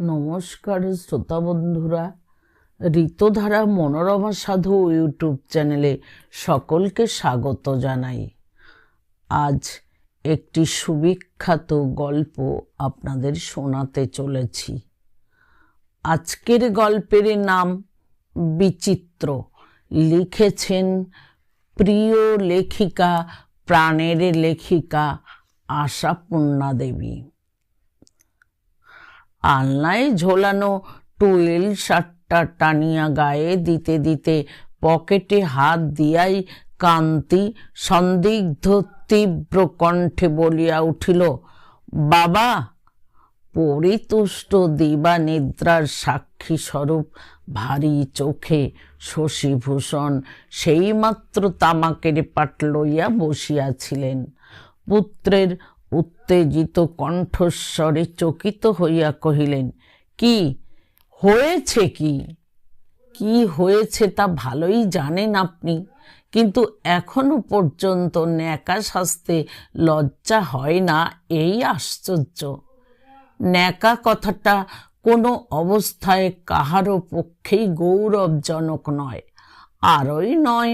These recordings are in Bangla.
নমস্কার শ্রোতা বন্ধুরা, ঋতধারা মনোরমা সাধু ইউটিউব চ্যানেলে সকলকে স্বাগত জানাই। আজ একটি সুবিখ্যাত গল্প আপনাদের শোনাতে চলেছি। আজকের গল্পের নাম বিচিত্র। লিখেছেন প্রিয় লেখিকা প্রাণের লেখিকা আশাপূর্ণা দেবী। আলনায় ঝোলানো টুয়েল শার্টটা টানিয়া গায়ে দিতে দিতে পকেটে হাত দিয়াই কান্তি সন্দিগ্ধ তীব্র কণ্ঠে বলিয়া উঠিল, বাবা পরিতুষ্ট দিবা নিদ্রার সাক্ষী স্বরূপ ভারী চোখে শশীভূষণ সেইমাত্র তামাকের পাট লইয়া বসিয়াছিলেন। পুত্রের উত্তেজিত কণ্ঠস্বরে চকিত হইয়া কহিলেন, কি? হয়েছে কি? কি হয়েছে তা ভালোই জানেন আপনি, কিন্তু এখনও পর্যন্ত ন্যাকা শাস্তে লজ্জা হয় না, এই আশ্চর্য। ন্যাকা কথাটা কোনো অবস্থায় কাহারও পক্ষেই গৌরবজনক নয়, আরই নয়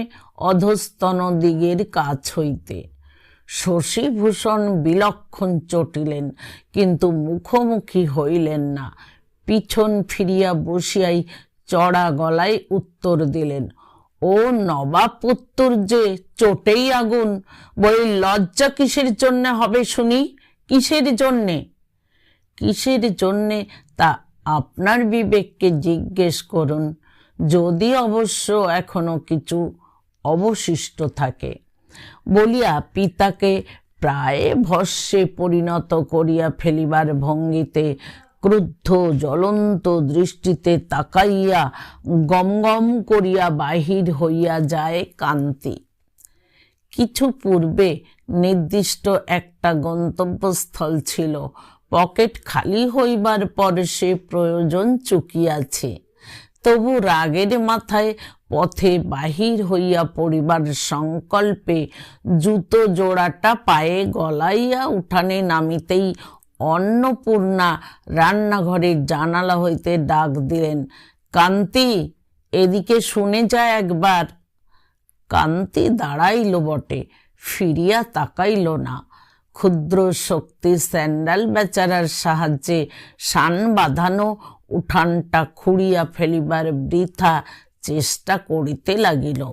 অধস্তন দিগের কাছ হইতে। শশীভূষণ বিলক্ষণ চটিলেন, কিন্তু মুখোমুখি হইলেন না। পিছন ফিরিয়া বসিয়াই চড়া গলায় উত্তর দিলেন, ও নবাবপুত্তর যে চোটেই আগুন বই লজ্জা কিসের জন্যে হবে শুনি? কিসের জন্যে? কিসের জন্যে? তা আপনার বিবেককে জিজ্ঞেস করুন। যদি অবশ্য এখনও কিছু অবশিষ্ট থাকে, বলিয়া পিতাকে প্রায় ভস্যে পরিণত করিয়া ফেলিবার ভঙ্গিতে ক্রুদ্ধ জ্বলন্ত দৃষ্টিতে তাকাইয়া গম গম করিয়া বাহির হইয়া যায় কান্তি। কিছু পূর্বে নির্দিষ্ট একটা গন্তব্যস্থল ছিল পকেট খালি হইবার পর সে প্রয়োজন চুকিয়াছে। তবু রাগের মাথায় পথে বাহির হইয়া পড়িবার সংকল্পে জুতো জোড়াটা পায়ে গলাইয়া উঠানে নামিতেই অন্নপূর্ণা রান্নাঘরের জানালা হইতে ডাক দিলেন, কান্তি, এদিকে শুনে যা একবার। কান্তি দাঁড়াইল বটে, ফিরিয়া তাকাইল না। ক্ষুদ্র শক্তি স্যান্ডাল বেচারার সাহায্যে সান বাঁধানো, উঠানটা খুঁড়িয়া ফেলিবার বৃথা চেষ্টা করিতে লাগিল।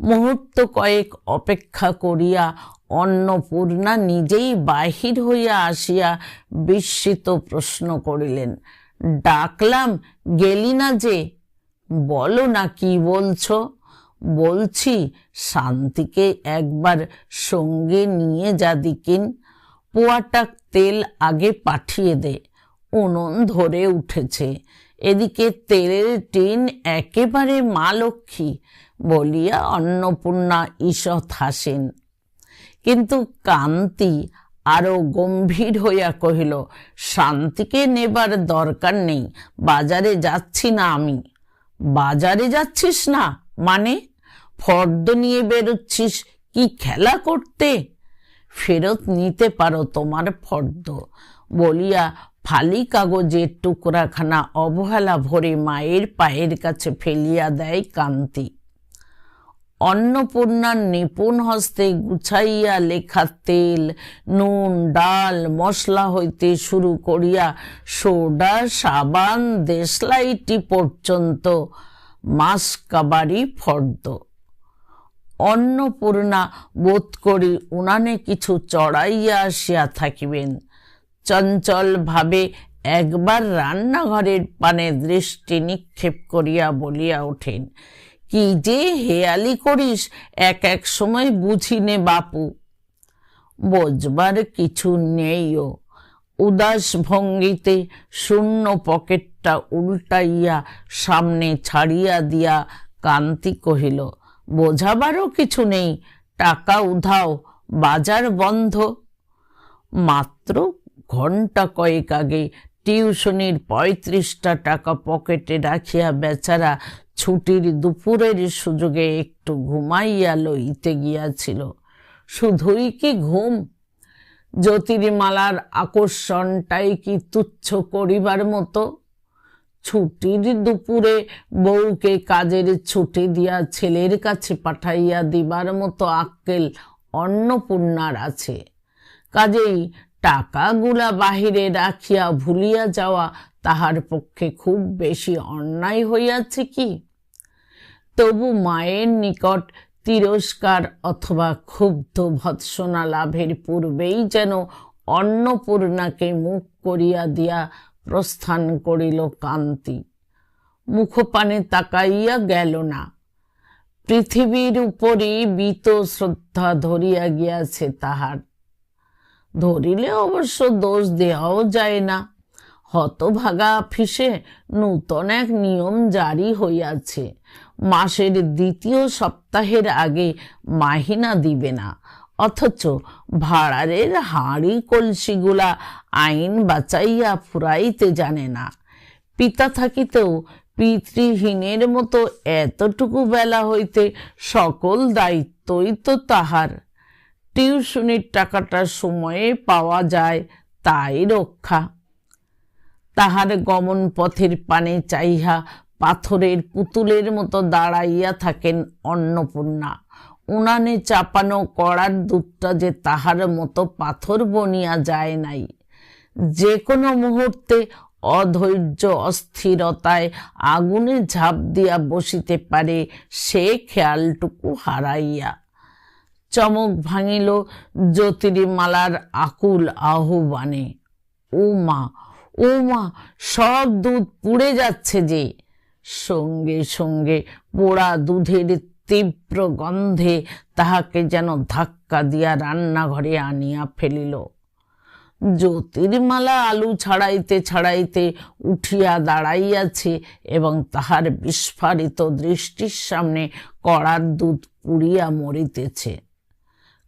মুহূর্ত কয়েক অপেক্ষা করিয়া অন্নপূর্ণা নিজেই বাহির হইয়া আসিয়া বিস্মিত প্রশ্ন করিলেন, ডাকলাম, গেলি না যে? বলো না কি বলছো? বলছি, শান্তিকে একবার সঙ্গে নিয়ে যা দিকিন। পোয়াটা তেল আগে পাঠিয়ে দে, উনুন ধরে উঠেছে। এদিকে তেলের টিন একেবারে মা লক্ষ্মী, বলিয়া অন্নপূর্ণা ঈষৎ হাসেন। কিন্তু কান্তি আরও গম্ভীর হইয়া কহিল, শান্তিকে নেবার দরকার নেই, বাজারে যাচ্ছি না আমি। বাজারে যাচ্ছিস না? মানে? ফর্দ নিয়ে বেরোচ্ছিস, কি খেলা করতে? ফেরত নিতে পারো তোমার ফর্দ। বলিয়া ফালি কাগজের টুকরাখানা অবহেলা ভরে মায়ের পায়ের কাছে ফেলিয়া দেয় কান্তি। অন্নপূর্ণার নিপুণ হস্তে গুছাইয়া লেখা তেল, নুন, ডাল, মশলা হইতে শুরু করিয়া সোডা, সাবান, দেশলাইটি পর্যন্ত মাস কাবারি ফর্দ। অন্নপূর্ণা বোধ করি উনানে কিছু চড়াইয়া আসিয়া থাকিবেন। চঞ্চল ভাবে একবার রান্নাঘরের পানে দৃষ্টি নিক্ষেপ করিয়া বলিয়া ওঠেন, কি যে হেয়ালি করিস, এক এক সময় বুঝি নে বাপু। বোঝবার কিছু নেইও। উদাস ভঙ্গিতে শূন্য পকেটটা উল্টাইয়া সামনে ছাড়িয়া দিয়া কান্তি কহিল বোঝাবারও কিছু নেই। টাকা উধাও, বাজার বন্ধ। মাত্র ঘণ্টা কয়েক আগে টিউশনির পঁয়ত্রিশটা টাকা পকেটে রাখিয়া বেচারা ছুটির দুপুরের সুযোগে একটু ঘুমাইয়া লইতে গিয়াছিল। শুধুই কি ঘুম? জ্যোতির্মালার আকর্ষণটাই কি তুচ্ছ করিবার মতো? ছুটির দুপুরে বউকে কাজের ছুটি দিয়া ছেলের কাছে পাঠাইয়া দিবার মতো আক্কেল অন্নপূর্ণার আছে। কাজেই টাকাগুলা বাহিরে রাখিয়া ভুলিয়া যাওয়া তাহার পক্ষে খুব বেশি অন্যায় হইয়াছে কি? তবু মায়ের নিকট তিরস্কার অথবা ক্ষুব্ধ ভৎসনা লাভের পূর্বেই যেন অন্নপূর্ণাকে মুখ করিয়া দিয়া প্রস্থান করিল কান্তি। মুখপানে তাকাইয়া গেল না। পৃথিবীর উপরই বিত শ্রদ্ধা ধরিয়া গিয়াছে তাহার। ধরিলে অবশ্য দোষ দেওয়াও যায় না। হতভাগা অফিসে নূতন এক নিয়ম জারি হইয়াছে। মাসের দ্বিতীয় সপ্তাহের আগে মাহিনা দিবে না। অথচ ভাড়ারের হাঁড়ি কলসিগুলা আইন বাঁচাইয়া ফুরাইতে জানে না। পিতা থাকিতেও পিতৃহীনের মতো এতটুকু বেলা হইতে সকল দায়িত্বই তো তাহার। টিউশনির টাকাটা সময়ে পাওয়া যায়, তাই রক্ষা। তাহার গমন পথের পানে চাইহা পাথরের পুতুলের মতো দাঁড়াইয়া থাকেন অন্নপূর্ণা। উনানে চাপানো কড়ার দুধটা যে তাহার মতো পাথর বনিয়া যায় নাই। যে কোনো মুহূর্তে অধৈর্য অস্থিরতায় আগুনে ঝাঁপ দিয়া বসিতে পারে সে খেয়ালটুকু হারাইয়া। চমক ভাঙিল জ্যোতির্মালার আকুল আহ্বানে। ও মা ও মা সব দুধ পুড়ে যাচ্ছে যে। সঙ্গে সঙ্গে পোড়া দুধের তীব্র গন্ধে তাহাকে যেন ধাক্কা দিয়া রান্নাঘরে আনিয়া ফেলিল। জ্যোতির্মালা আলু ছাড়াইতে ছাড়াইতে উঠিয়া দাঁড়াইয়াছে এবং তাহার বিস্ফারিত দৃষ্টির সামনে কড়ার দুধ পুড়িয়া মরিতেছে।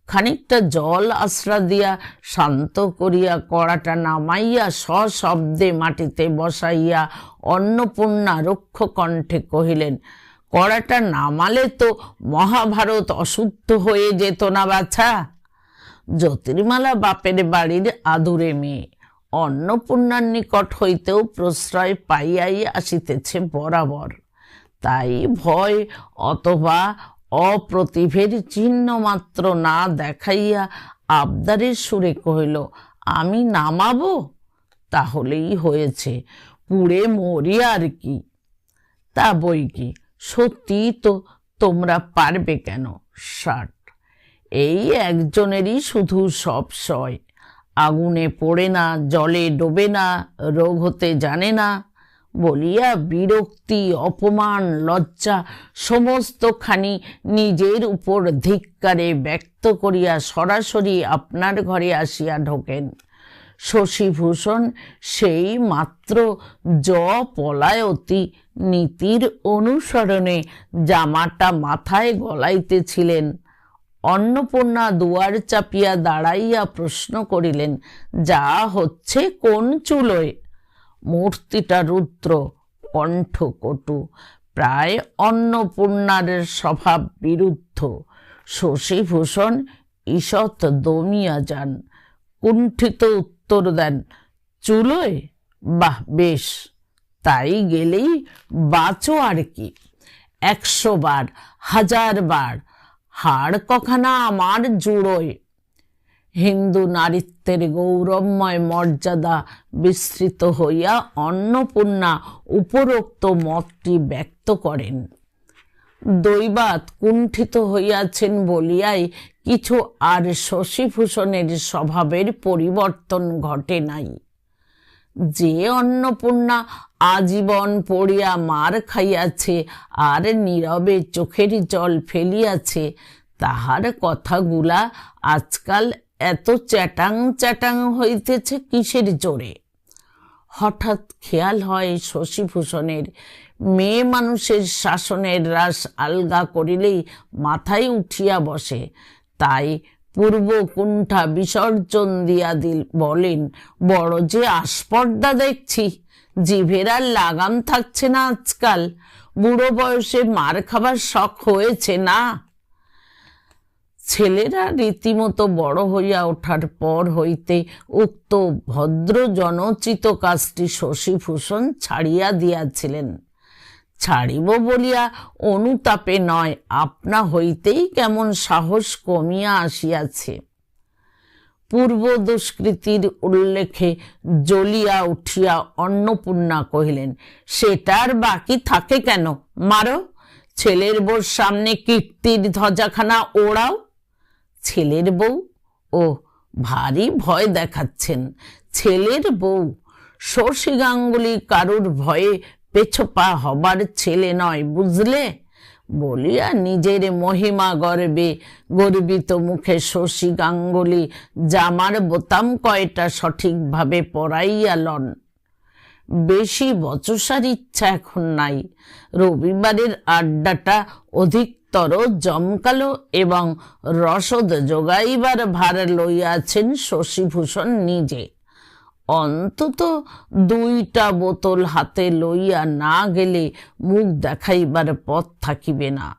খানিকটা জল আশ্রা দিয়া শান্ত করিয়া কড়াটা নামাইয়া সশব্দে মাটিতে বসাইয়া অন্নপূর্ণা রক্ষ কণ্ঠে কহিলেন কড়াটা নামালে তো মহাভারত অশুদ্ধ হয়ে যেত না বাছা। জ্যোতির্মালা বাপের বাড়ির আদুরে মেয়ে, অন্নপূর্ণার নিকট হইতেও প্রশ্রয় পাইয়াই আসিতেছে বরাবর। তাই ভয় অথবা অপ্রতিভের চিহ্ন মাত্র না দেখাইয়া আবদারের সুরে কহিল, আমি নামাবো? তাহলেই হয়েছে, পুড়ে মরি আর কি। তা বই কি? সত্যি তো তোমরা পারবে কেন? ষাট। এই একজনেরই শুধু সব সয়। আগুনে পড়ে না, জলে ডোবে না, রোগ হতে জানে না, বলিয়া বিরক্তি, অপমান, লজ্জা সমস্তখানি নিজের উপর ধিক্কারে ব্যক্ত করিয়া সরাসরি আপনার ঘরে আসিয়া ঢোকেন। শশীভূষণ সেই মাত্র জ পলায়তি নীতির অনুসরণে জামাটা মাথায় গলাইতেছিলেন। অন্নপূর্ণা দুয়ার চাপিয়া দাঁড়াইয়া প্রশ্ন করিলেন, যা হচ্ছে কোন চুলোয়? মূর্তিটা রুদ্র কণ্ঠ কটু প্রায় অন্নপূর্ণার স্বভাব বিরুদ্ধ শশীভূষণ ঈষৎ দমিয়া যান। কুণ্ঠিত উত্তর দেন, চুলোয়? বাহ, বেশ! তাই গেলেই বাঁচো আর কি। একশো বার, হাজার বার, হাড় কখানা আমার জুড়োয়। হিন্দু নারীত্বের গৌরবময় মর্যাদা বিস্তৃত হইয়া অন্নপূর্ণা উপরোক্ত মতটি ব্যক্ত করেন। দৈবাত কুণ্ঠিত হইয়াছেন বলিয়াই কিছু আর শশীভূষণের স্বভাবের পরিবর্তন ঘটে নাই। যে অন্নপূর্ণা আজীবন পড়িয়া মার খাইয়াছে, আর নীরবে চোখের জল ফেলিয়াছে, তাহার কথাগুলা আজকাল এত চ্যাটাং চ্যাটাং হইতেছে কিসের জোরে? হঠাৎ খেয়াল হয় শশীভূষণের। মেয়ে মানুষের শাসনের রাস আলগা করিলেই মাথায় উঠিয়া বসে। তাই পূর্ব কুণ্ঠা বিসর্জন দিয়া দিল বলেন, বড় যে আস্পর্দা দেখছি, জিভের আর লাগাম থাকছে না আজকাল। বুড়ো বয়সে মার খাবার শখ হয়েছে না। ছেলেরা রীতিমতো বড় হইয়া ওঠার পর হইতে উক্ত ভদ্র জনচিত কাজটি শশীভূষণ ছাড়িয়া দিয়াছিলেন। ছাড়িব বলিয়া অনুতাপে নয়, আপনা হইতেই কেমন সাহস কমিয়া আসিয়াছে। পূর্ব দুষ্কৃতির উল্লেখে জ্বলিয়া উঠিয়া অন্নপূর্ণা কহিলেন, সেটার বাকি থাকে কেন? মারো। ছেলের বউর সামনে কীর্তির ধ্বজাখানা ওড়াও। ছেলের বউ? ও ভারী ভয় দেখাচ্ছেন। ছেলের বউ? শশী গাঙ্গুলি কারুর ভয়ে পেছপা হবার ছেলে নয়, বুঝলে? বলিয়া নিজের মহিমা গর্বে গর্বিত মুখে শশী গাঙ্গুলি জামার বোতাম কয়টা সঠিকভাবে পরাইয়া লন। বেশি বচসার ইচ্ছা এখন নাই। রবিবারের আড্ডাটা অধিকতর জমকালো এবং রসদ যোগাইবার ভার লইয়াছেন শশীভূষণ নিজে। অন্তত দুইটা বোতল হাতে লইয়া না গেলে মুখ দেখাইবার পথ থাকিবে না।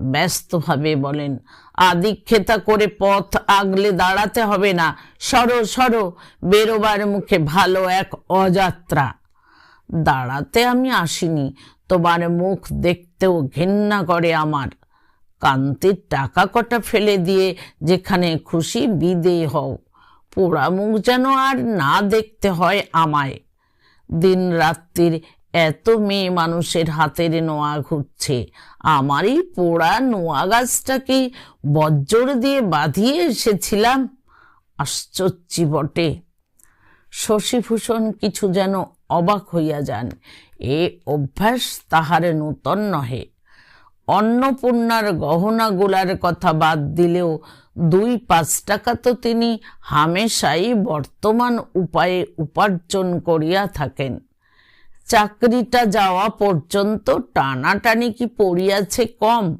ব্যস্তভাবে বলেন, আদিক্ষেতা করে পথ আগলে দাঁড়াতে হবে না। সরো সরো, বেরোবার মুখে ভালো এক অযাত্রা। দাঁড়াতে আমি আসিনি, তোমার মুখ দেখতেও ঘেন্না করে আমার। কান্তির টাকা কটা ফেলে দিয়ে যেখানে খুশি বিদে হও। পোড়া মুখ যেন আর না দেখতে হয় আমায়। দিন রাত্রির এত মেয়ে মানুষের হাতের নোয়া ঘুরছে। আমারই পোড়া নোয়া গাছটাকে বজ্জর দিয়ে বাঁধিয়ে এসেছিলাম। আশ্চর্যি বটে। শশীভূষণ কিছু যেন অবাক হইয়া যান। এ অভ্যাস তাহার নূতন নহে। অন্নপূর্ণার গহনাগুলার কথা বাদ দিলেও দুই পাঁচ টাকা তো তিনি হামেশাই বর্তমান উপায়ে উপার্জন করিয়া থাকেন। চাকরিটা যাওয়া পর্যন্ত টানাটানি কি পড়িয়াছে কম?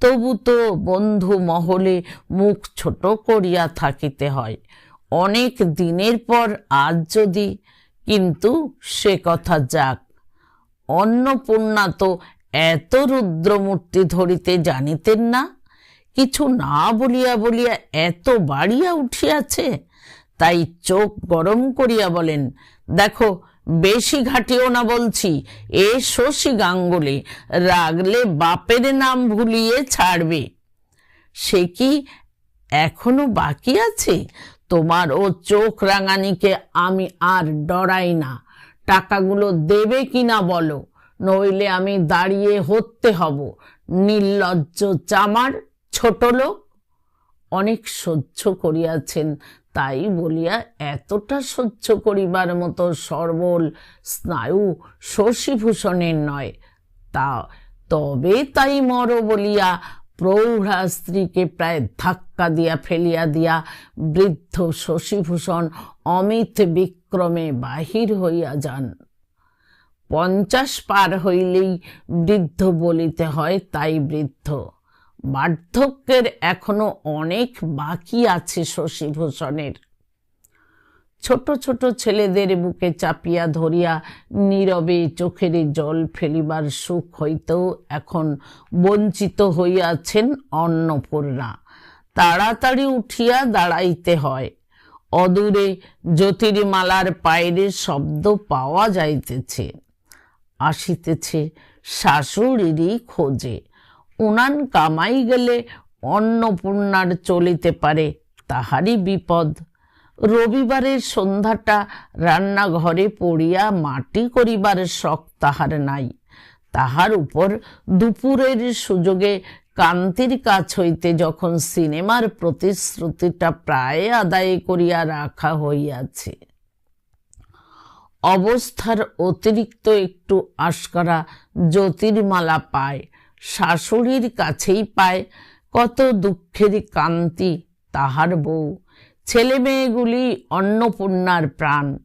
তবু তো বন্ধু মহলে মুখ ছোট করিয়া থাকিতে হয়। অনেক দিনের পর আজ যদি, কিন্তু সে কথা যাক। অন্নপূর্ণা তো এত রুদ্রমূর্তি ধরিতে জানিতেন না, কিছু না বলিয়া বলিয়া এত বাড়িয়া উঠিয়াছে, তাই চোখ গরম করিয়া বলেন, দেখো, বেশি ঘাটিও না বলছি এ শশী গাঙ্গুলি রাগলে বাপের নাম ভুলিয়ে ছাড়বে। সে কি এখনও বাকি আছে? তোমার ও চোখ রাঙানিকে আমি আর ডরাই না, টাকাগুলো দেবে কিনা বলো নইলে আমি দাঁড়িয়ে হতে হব। নির্লজ্জ চামার ছোট লোক অনেক সহ্য করিয়াছেন, তাই বলিয়া এতটা সহ্য করিবার মতো সর্বল স্নায়ু শশীভূষণের নয়। তা তবে তাই মর বলিয়া প্রৌঢ়া স্ত্রীকে প্রায় ধাক্কা দিয়া ফেলিয়া দিয়া বৃদ্ধ শশীভূষণ অমিত বিক্রমে বাহির হইয়া যান। পঞ্চাশ পার হইলেই বৃদ্ধ বলিতে হয় তাই বৃদ্ধ। বার্ধক্যের এখনও অনেক বাকি আছে শশীভূষণের। ছোট ছোট ছেলেদের বুকে চাপিয়া ধরিয়া নীরবে চোখের জল ফেলিবার সুখ হইতেও এখন বঞ্চিত হইয়াছেন অন্নপূর্ণা। তাড়াতাড়ি উঠিয়া দাঁড়াইতে হয়। অদূরে জ্যোতির্মালার পায়ের শব্দ পাওয়া যাইতেছে। আসিতেছে শাশুড়িরই খোঁজে। উনান কামাই গেলে অন্নপূর্ণার চলিতে পারে তাহারই বিপদ। রবিবারের সন্ধ্যাটা রান্নাঘরে পড়িয়া মাটি করিবার শখ তাহার নাই। তাহার উপর দুপুরের সুযোগে কান্তির কাছ হইতে যখন সিনেমার প্রতিশ্রুতিটা প্রায় আদায় করিয়া রাখা হইয়াছে। অবস্থার অতিরিক্ত একটু আশকারা জ্যোতির্মালা পায়, শাশুড়ির কাছেই পায়, কত দুঃখের কান্তি তাহার বউ। ছেলে মেয়েগুলি অন্নপূর্ণার প্রাণ।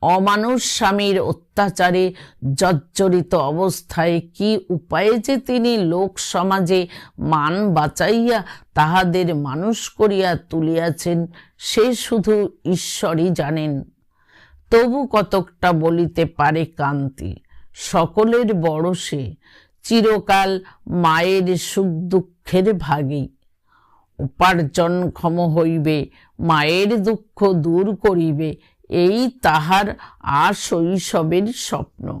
অমানুষ স্বামীর অত্যাচারে জর্জরিত অবস্থায় কি উপায়ে যে তিনি লোক সমাজে মান বাঁচাইয়া তাহাদের মানুষ করিয়া তুলিয়াছেন, সে শুধু ঈশ্বরই জানেন। তবু কতকটা বলিতে পারে কান্তি সকলের বড় সে, চিরকাল মায়ের সুখ দুঃখের ভাগী। উপার্জনক্ষম হইবে, মায়ের দুঃখ দূর করিবে, এই তাহার আশৈশবের স্বপ্ন।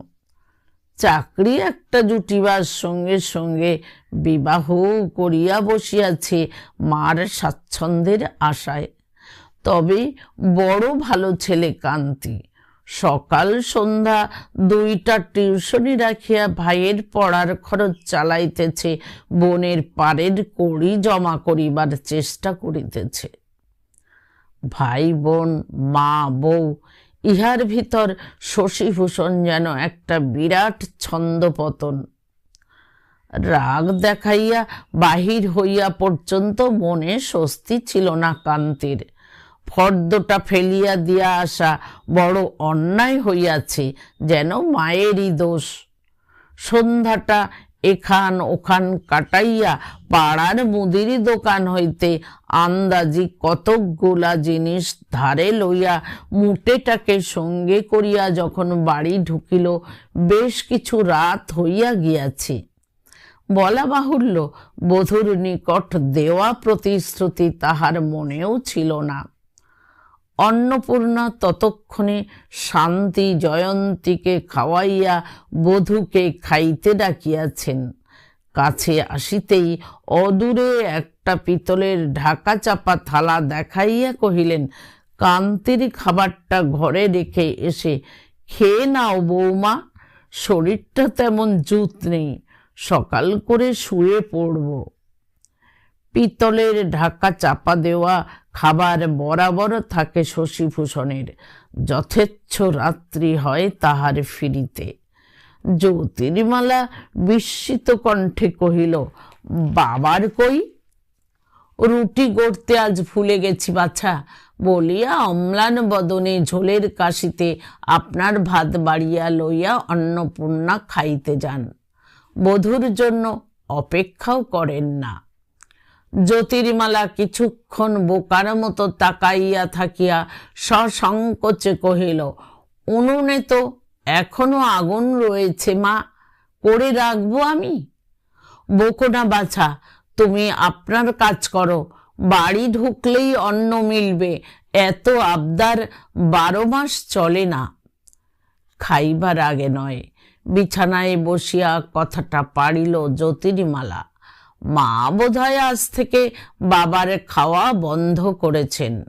চাকরি একটা জুটিবার সঙ্গে সঙ্গে বিবাহ করিয়া বসিয়াছে মার স্বাচ্ছন্দ্যের আশায়। তবে বড় ভালো ছেলে কান্তি। সকাল সন্ধ্যা দুইটা টিউশনি রাখিয়া ভাইয়ের পড়ার খরচ চালাইতেছে, বোনের পারের কড়ি জমা করিবার চেষ্টা করিতেছে। ভাই বোন মা, বউ, ইহার ভিতর শশীভূষণ যেন একটা বিরাট ছন্দপতন। রাগ দেখাইয়া বাহির হইয়া পর্যন্ত মনে স্বস্তি ছিল না কান্তির। ফর্দটা ফেলিয়া দিয়া আসা বড় অন্যায় হইয়াছে, যেন মায়েরই দোষ। সন্ধ্যাটা এখান ওখান কাটাইয়া পাড়ার মুদির দোকান হইতে আন্দাজি কতকগুলা জিনিস ধারে লইয়া মুটেটাকে সঙ্গে করিয়া যখন বাড়ি ঢুকিল, বেশ কিছু রাত হইয়া গিয়াছে। বলা বাহুল্য, বধূর নিকট দেওয়া প্রতিশ্রুতি তাহার মনেও ছিল না। অন্নপূর্ণা ততক্ষণে শান্তি জয়ন্তীকে খাওয়াইয়া বধূকে খাইতে ডাকিয়াছেন। কাছে আসিতেই অদূরে একটা পিতলের ঢাকা চাপা থালা দেখাইয়া কহিলেন, কান্তির খাবারটা ঘরে রেখে এসে খেয়ে নাও বৌমা, শরীরটা তেমন জুত নেই, সকাল করে শুয়ে পড়ব। পিতলের ঢাকা চাপা দেওয়া খাবার বরাবর থাকে শশীভূষণের। যথেচ্ছ রাত্রি হয় তাহার ফিরিতে। জ্যোতির্মালা বিস্মিত কণ্ঠে কহিল, বাবার কই? রুটি গড়তে আজ ভুলে গেছি বাছা। বলিয়া অম্লান বদনে ঝোলের কাশিতে আপনার ভাত বাড়িয়া লইয়া অন্নপূর্ণা খাইতে যান। বধুর জন্য অপেক্ষাও করেন না। জ্যোতির্মালা কিছুক্ষণ বোকার মতো তাকাইয়া থাকিয়া সসংকোচে কহিল, উনুনে তো এখনও আগুন রয়েছে মা, করে রাখব আমি? বকোনা বাছা, তুমি আপনার কাজ করো, বাড়ি ঢুকলেই অন্ন মিলবে, এত আবদার বারো মাস চলে না। খাইবার আগে নয়। বিছানায় বসিয়া কথাটা পারিল জ্যোতির্মালা। মা বোধহয় আজ থেকে বাবার খাওয়া বন্ধ করেছেন।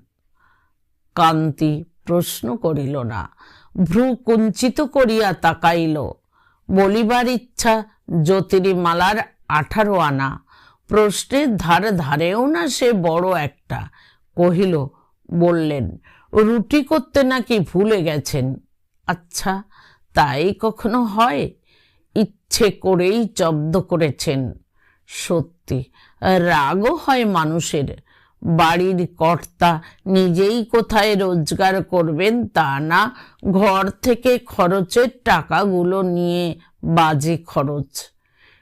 কান্তি প্রশ্ন করিল না, ভ্রু কুঞ্চিত করিয়া তাকাইল। বলিবার ইচ্ছা জ্যোতির্মালার আঠারো আনা প্রশ্নের ধার ধারেও না সে বড় একটা। কহিল, বললেন, রুটি করতে নাকি ভুলে গেছেন? আচ্ছা তাই কখনো হয়? ইচ্ছে করেই জব্দ করেছেন। সত্যি। রাগও হয় মানুষের। বাড়ির কর্তা নিজেই কোথায় রোজগার করবেন তা না, ঘর থেকে খরচের টাকাগুলো নিয়ে বাজে খরচ।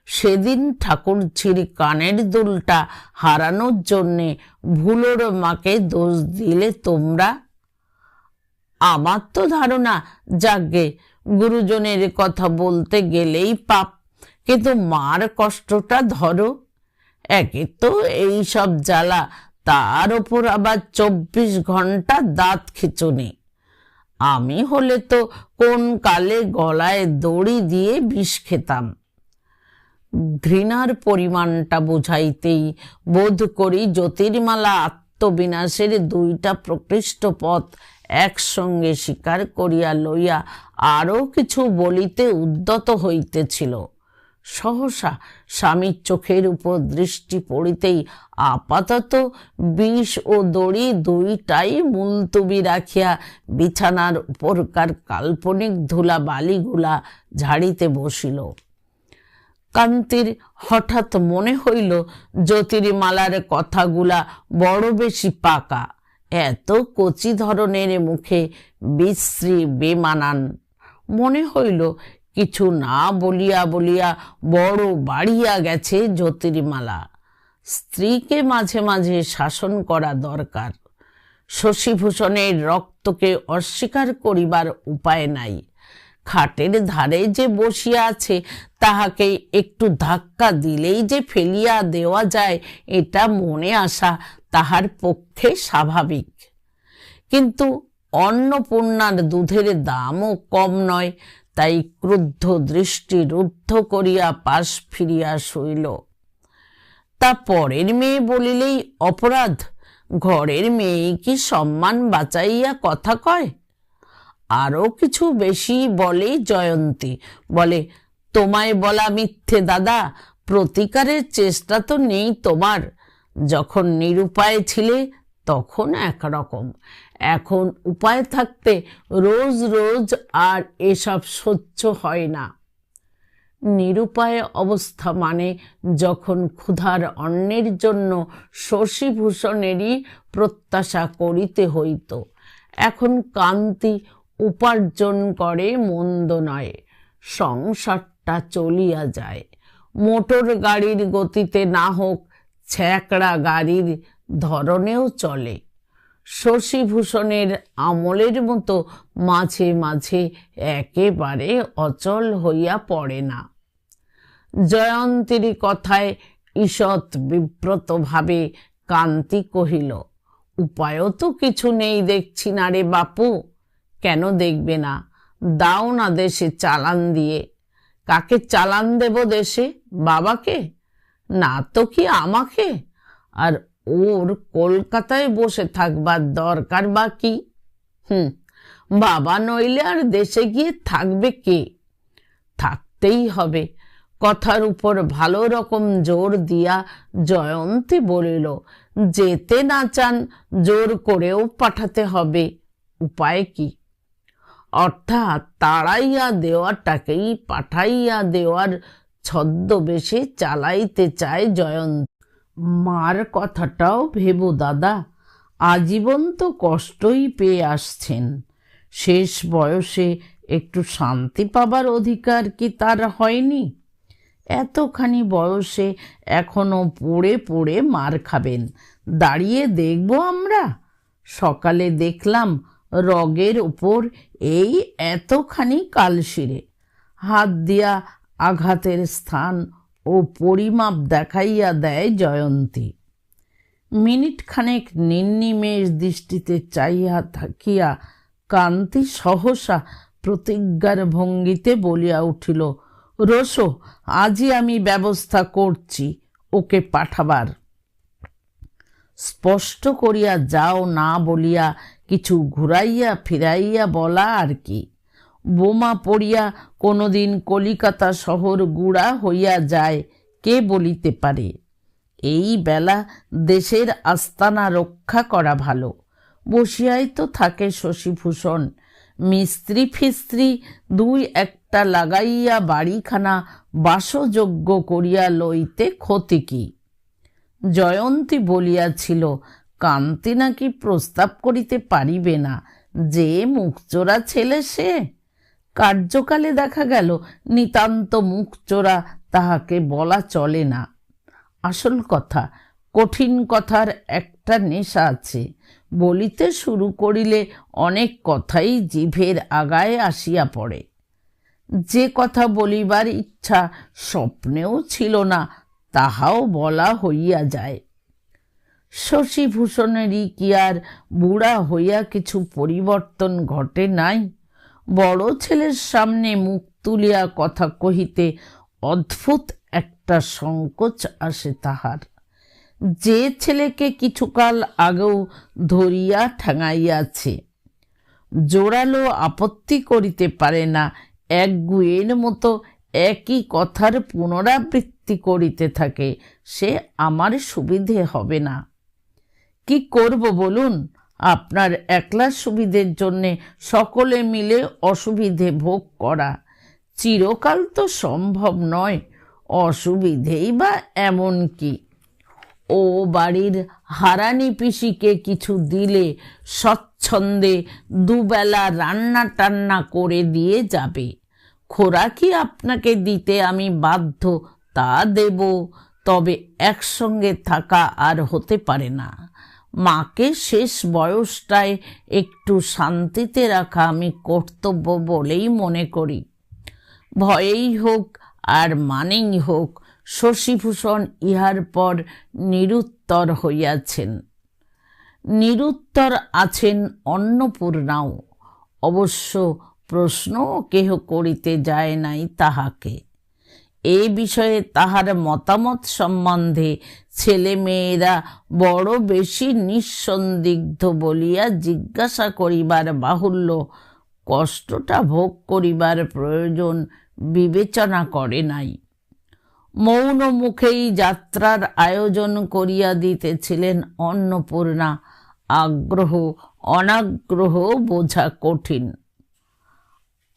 সেদিন ঠাকুরঝির কানের দুলটা হারানোর জন্যে ভুলোর মাকে দোষ দিলে তোমরা? আমার তো ধারণা, যাগে, গুরুজনের কথা বলতে গেলেই পাপ কিন্তু মার কষ্টটা ধরো। একে তো এই সব জ্বালা, তার ওপর আবার চব্বিশ ঘণ্টা দাঁত খিচুনি। আমি হলে তো কোন কালে গলায় দড়ি দিয়ে বিষ খেতাম। ঘৃণার পরিমাণটা বুঝাইতেই বোধ করি জ্যোতির্মালা আত্মবিনাশের দুইটা প্রকৃষ্ট পথ একসঙ্গে স্বীকার করিয়া লইয়া আরও কিছু বলিতে উদ্যত হইতেছিল। সহসা স্বামীর চোখের উপর দৃষ্টি পড়িতেই আপাতত বিষ ও দড়ি দুইটাই মুলতুবি রাখিয়া বিছানার উপরকার কাল্পনিক ধুলা বালিগুলা ঝাড়িতে বসিল। কান্তির হঠাৎ মনে হইল জ্যোতির্মালার কথাগুলা বড় বেশি পাকা। এত কচি ধরনের মুখে বিশ্রী বেমানান। মনে হইল কিছু না বলিয়া বলিয়া বড় বাড়িয়া গেছে জ্যোতির্মালা। স্ত্রীকে মাঝে মাঝে শাসন করা দরকার। শশীভূষণের রক্তকে অস্বীকার করিবার উপায় নাই। খাটের ধারে যে বসিয়া আছে, তাহাকে একটু ধাক্কা দিলেই যে ফেলিয়া দেওয়া যায়, এটা মনে আসা তাহার পক্ষে স্বাভাবিক। কিন্তু অন্নপূর্ণার দুধের দামও কম নয় তাই ক্রুদ্ধ দৃষ্টি রুদ্ধ করিয়া পাশ ফিরিয়া শুইল তা পরের মেয়ে বলিলেই, অপরাধ, ঘরের মেয়ে কি সম্মান বাঁচাইয়া কথা কয়? আরও কিছু বেশি বলে জয়ন্তী। বলে, তোমায় বলা মিথ্যে দাদা, প্রতিকারের চেষ্টা তো নেই তোমার। যখন নিরুপায় ছিলে তখন একরকম। এখন উপায় থাকতে রোজ রোজ আর এসব সহ্য হয় না। নিরুপায় অবস্থা মানে যখন ক্ষুধার অন্নের জন্য শশীভূষণেরই প্রত্যাশা করিতে হইত। এখন কান্তি উপার্জন করে মন্দ নয়, সংসারটা চলিয়া যায়। মোটর গাড়ির গতিতে না হোক, ছ্যাকড়া গাড়ির ধরনেও চলে। শশীভূষণের আমলের মতো মাঝে মাঝে একেবারে অচল হইয়া পড়ে না। জয়ন্তীর কথায় ঈষৎ বিব্রতভাবে কান্তি কহিল, উপায়ও তো কিছু নেই দেখছি না রে বাপু। কেন দেখবে না? দাও না দেশে চালান দিয়ে। কাকে চালান দেব দেশে? বাবাকে? না তো কি আমাকে? আর ওর কলকাতায় বসে থাকবার দরকার বা কি হুম, বাবা নইলে আর দেশে গিয়ে থাকবে কে? থাকতেই হবে। কথার উপর ভালো রকম জোর দিয়া জয়ন্তী বলিল, যেতে না চান, জোর করেও পাঠাতে হবে। উপায় কি? অর্থাৎ তাড়াইয়া দেওয়াটাকেই পাঠাইয়া দেওয়ার ছদ্মবেশে চালাইতে চায় জয়ন্ত। মার কথাটাও ভেবো দাদা। আজীবন তো কষ্টই পেয়ে আসছেন। শেষ বয়সে একটু শান্তি পাবার অধিকার কি তার হয়নি? এতখানি বয়সে এখনও পড়ে পড়ে মার খাবেন। দাঁড়িয়ে দেখব আমরা। সকালে দেখলাম রগের উপর এই এতখানি কালশিরে। হাত দিয়া আঘাতের স্থান ও পরিমাপ দেখাইয়া দেয় জয়ন্তী। মিনিট খানেক নির্নিমেষ দৃষ্টিতে চাইয়া থাকিয়া কান্তি সহসা প্রতিজ্ঞার ভঙ্গিতে বলিয়া উঠিল, রসো, আজই আমি ব্যবস্থা করছি, ওকে পাঠাবার। স্পষ্ট করিয়া যাও না বলিয়া কিছু ঘুরাইয়া ফিরাইয়া বলা আর কি। বোমা পড়িয়া কোনোদিন কলিকাতা শহর গুড়া হইয়া যায়, কে বলিতে পারে? এই বেলা দেশের আস্তানা রক্ষা করা ভালো। বসিয়াই তো থাকে শশীভূষণ। মিস্ত্রি ফিস্ত্রি দুই একটা লাগাইয়া বাড়িখানা বাসযোগ্য করিয়া লইতে ক্ষতি কি? জয়ন্তী বলিয়াছিল, কান্তি নাকি প্রস্তাব করিতে পারিবে না? যে মুখচোরা ছেলে সে কার্যকালে দেখা গেল, নিতান্ত মুখ চোরা তাহাকে বলা চলে না। আসল কথা, কঠিন কথার একটা নেশা আছে। বলিতে শুরু করিলে অনেক কথাই জিভের আগায় আসিয়া পড়ে। যে কথা বলিবার ইচ্ছা স্বপ্নেও ছিল না, তাহাও বলা হইয়া যায়। শশীভূষণেরই কি আর বুড়া হইয়া কিছু পরিবর্তন ঘটে নাই? বড় ছেলের সামনে মুখ তুলিয়া কথা কহিতে অদ্ভুত একটা সংকোচ আসে তাহার। যে ছেলেকে কিছুকাল আগেও ধরিয়া ঠেঙাইয়াছে, জোরালো আপত্তি করিতে পারে না, এক গুয়ের মতো একই কথার পুনরাবৃত্তি করিতে থাকে, সে আমার সুবিধে হবে না। কি করব বলুন? আপনার একলা সুবিধের জন্যে সকলে মিলে অসুবিধে ভোগ করা। চিরকাল তো সম্ভব নয়, অসুবিধেই বা এমন কি? ও বাড়ির হারানি পিসিকে কিছু দিলে স্বচ্ছন্দে দুবেলা রান্না টান্না করে দিয়ে যাবে। খোরাকি আপনাকে দিতে আমি বাধ্য তা দেব, তবে একসঙ্গে থাকা আর হতে পারে না। মাকে শেষ বয়সটায় একটু শান্তিতে রাখা আমি কর্তব্য বলেই মনে করি। ভয়েই হোক আর মানেই হোক, শশীভূষণ ইহার পর নিরুত্তর হইয়াছেন। নিরুত্তর আছেন অন্নপূর্ণাও। অবশ্য প্রশ্ন কেহ করিতে যায় নাই তাহাকে। এ বিষয়ে তাহার মতামত সম্বন্ধে ছেলে মেয়েরা বড় বেশি নিঃসন্দিগ্ধ বলিয়া জিজ্ঞাসা করিবার বাহুল্য। কষ্টটা ভোগ করিবার প্রয়োজন বিবেচনা করে নাই। মৌন মুখেই যাত্রার আয়োজন করিয়া দিতেছিলেন অন্নপূর্ণা। আগ্রহ, অনাগ্রহ বোঝা কঠিন।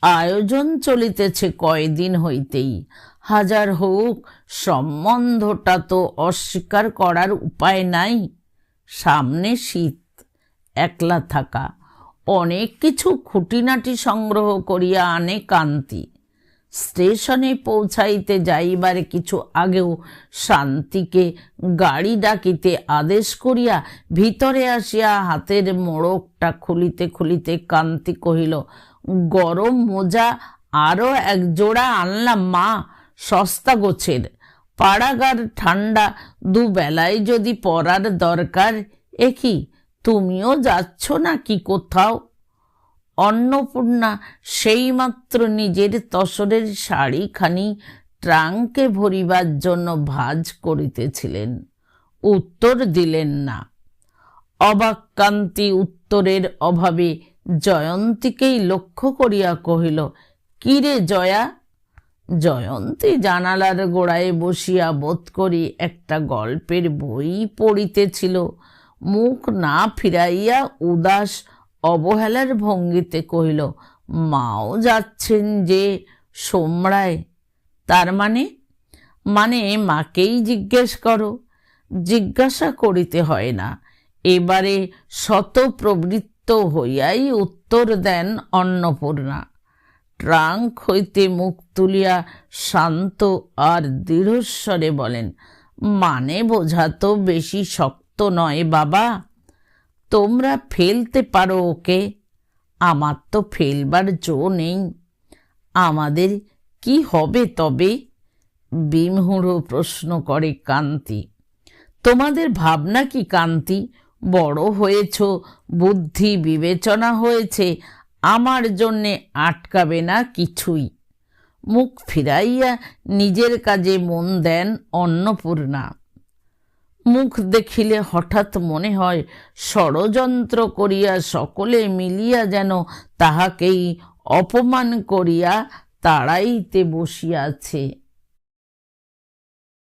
আয়োজন চলিতেছে কয়দিন হইতেই। হাজার হোক, সম্বন্ধটা তো অস্বীকার করার উপায় নাই। সামনে শীত, একলা থাকা, অনেক কিছু খুঁটিনাটি সংগ্রহ করিয়া আনে কান্তি স্টেশনে পৌঁছাইতে যাইবার কিছু আগেও শান্তিকে গাড়ি ডাকিতে আদেশ করিয়া ভিতরে আসিয়া হাতের মোড়কটা খুলিতে খুলিতে কান্তি কহিল গরম মোজা আরও এক জোড়া আনলাম, মা। সস্তা গোছের। পাড়াগার ঠান্ডা দুবেলায় যদি পরার দরকার। এ কি, তুমিও যাচ্ছ না কি কোথাও? অন্নপূর্ণা সেইমাত্র নিজের তসরের শাড়িখানি ট্রাঙ্কে ভরিবার জন্য ভাজ করিতেছিলেন। উত্তর দিলেন না। অবাক্কান্তি উত্তরের অভাবে জয়ন্তীকেই লক্ষ্য করিয়া কহিল, কিরে জয়া, জয়ন্তী জানালার গোড়ায় বসিয়া বোধ করি একটা গল্পের বই পড়িতেছিল। মুখ না ফিরাইয়া উদাস অবহেলার ভঙ্গিতে কহিল, মাও যাচ্ছেন যে সোমরায়। তার মানে? মানে মাকেই জিজ্ঞেস করো। জিজ্ঞাসা করিতে হয় না। এবারে শত প্রবৃত্ত হইয়াই উত্তর দেন অন্নপূর্ণা। ট্রাঙ্ক হইতে মুখ তুলিয়া শান্ত আর দৃঢ়স্বরে বলেন মানে বোঝা তো বেশি শক্ত নয় বাবা। তোমরা ফেলতে পারো ওকে। আমার তো ফেলবার জো নেই। আমাদের কি হবে তবে? বিমহুড়ো প্রশ্ন করে কান্তি। তোমাদের ভাবনা কি কান্তি? বড় হয়েছ, বুদ্ধি বিবেচনা হয়েছে, আমার জন্যে আটকাবে না কিছুই। মুখ ফিরাইয়া নিজের কাজে মন দেন অন্নপূর্ণা। মুখ দেখিলে হঠাৎ মনে হয় ষড়যন্ত্র করিয়া সকলে মিলিয়া যেন তাহাকেই অপমান করিয়া তাড়াইতে বসিয়াছে।